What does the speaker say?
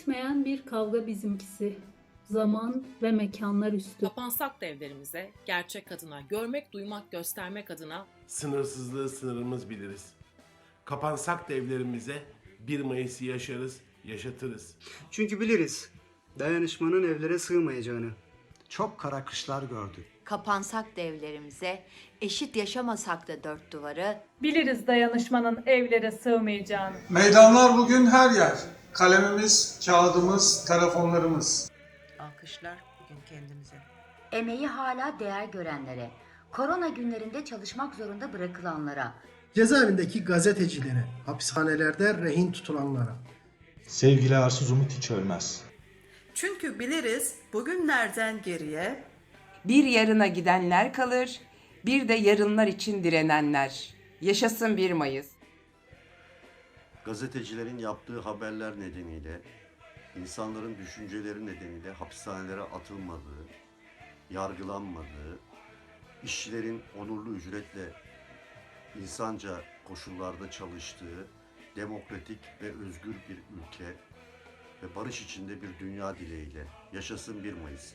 Bitmeyen bir kavga bizimkisi. Zaman ve mekanlar üstü. Kapansak da evlerimize, gerçek adına, görmek, duymak, göstermek adına Sınırsızlığı sınırımız biliriz. Kapansak da evlerimize 1 Mayıs'ı yaşarız, yaşatırız. Çünkü biliriz dayanışmanın evlere sığmayacağını. Çok kara kışlar gördük. Kapansak da evlerimize, eşit yaşamasak da dört duvarı, Biliriz dayanışmanın evlere sığmayacağını. Meydanlar bugün her yer. Kalemimiz, kağıdımız, telefonlarımız. Alkışlar bugün kendimize. Emeği hala değer görenlere, korona günlerinde çalışmak zorunda bırakılanlara, Cezaevindeki gazetecilere, hapishanelerde rehin tutulanlara. Sevgili arsız umut hiç ölmez. Çünkü biliriz bugünlerden geriye Bir yarına gidenler kalır, bir de yarınlar için direnenler. Yaşasın 1 Mayıs. Gazetecilerin yaptığı haberler nedeniyle, insanların düşünceleri nedeniyle hapishanelere atılmadığı, yargılanmadığı, işçilerin onurlu ücretle insanca koşullarda çalıştığı demokratik ve özgür bir ülke ve barış içinde bir dünya dileğiyle yaşasın 1 Mayıs.